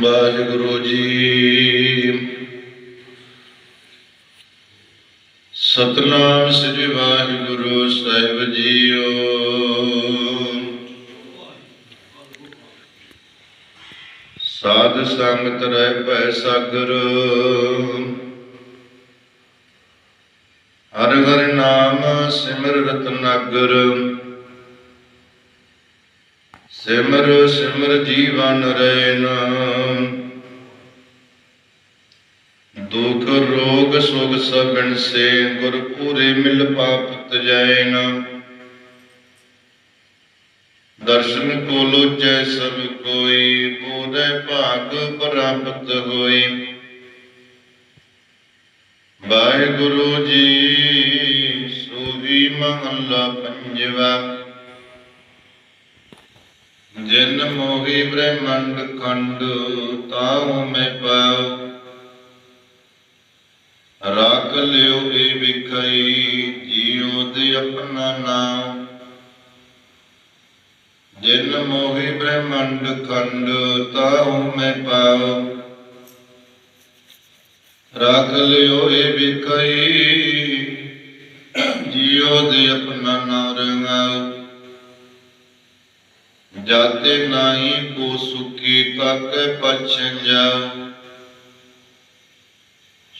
ਵਾਹਿਗੁਰੂ ਜੀ। ਸਤਨਾਮ ਸ੍ਰੀ ਵਾਹਿਗੁਰੂ ਸਾਹਿਬ ਜੀਓ। ਸਾਧ ਸੰਗਤ ਰਹਿ ਭੈ ਸਾਗਰ। ਹਰ ਹਰ ਨਾਮ ਸਿਮਰ ਰਤਨਾਗਰ। ਸਿਮਰ ਸਿਮਰ ਜੀਵਨ ਰੈਨ ਦੁਖ, ਰੋਗ, ਸੁਖ ਸਭਨ ਸੇ ਗੁਰ ਪੂਰੇ ਮਿਲ ਪਾਪ ਤਜੈਨ ਦਰਸ਼ਨ ਕੋ ਲੋਚੈ ਸਭ ਕੋਈ ਪੂਰੇ ਭਾਗ ਪ੍ਰਾਪਤ ਹੋਈ। ਵਾਹਿਗੁਰੂ ਜੀ ਸੋਵੀ ਮਹੱਲਾ ਪੰਜਵਾ। ਜਿਨ ਮੋਹੀ ਬ੍ਰਹਮੰਡ ਖੰਡ ਤਾਉ ਮੈਂ ਪਾਉ ਰਾਖ ਲਿਓ ਏ ਵਿਖਈ ਆਪਣਾ ਨਾਮ। ਜਿਨ ਮੋਹੀ ਬ੍ਰਹਮੰਡ ਖੰਡ ਤਾਉ ਮੈਂ ਪਾਉ। ਰਾਖ ਲਿਓ ਏ ਵਿਖਈ ਜੀਉ ਦੇ ਆਪਣਾ ਨਾਮ ਰੰਗਾਉ। ਜਾਤੇ ਨਾਹੀ ਕੋ ਸੁਖੀ, ਤਕ ਪਛ ਜਾਉ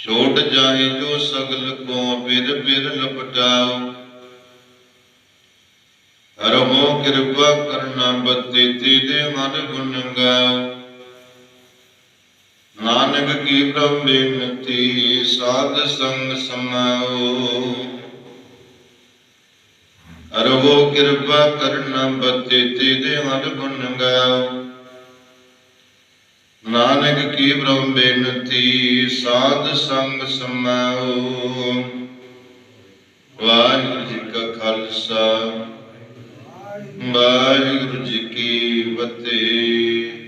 ਛੋਟ ਜਾਏ ਜੋ ਸਗਲ ਕੋ ਬਿਰ ਬਿਰ ਲਪਟਾਉ ਹਰਮੋ ਕਿਰਪਾ ਕਰਨਾ ਬੱਤੇ ਤੇ ਦੇ ਮਨ ਗੁਣ ਗਾਉ ਨਾਨਕ ਕੀ ਪ੍ਰਭ ਬੇਨਤੀ, ਸਾਧ ਸੰਗ ਸਮਾਉ ਅਰਹੋ ਕਿਰਪਾ ਕਰਨਾ ਬਤੇ ਤੇ ਦੇ ਮਨ ਗੁਣ ਗਾਉ ਨਾਨਕ ਕੀ ਬ੍ਰਹਮ ਬੇਨਤੀ ਸਾਧ ਸੰਗ ਸਮਾਉ ਵਾਹਿਗੁਰੂ ਜੀ ਕਾ ਖਾਲਸਾ। ਵਾਹਿਗੁਰੂ ਜੀ ਕੀ ਫਤਿਹ।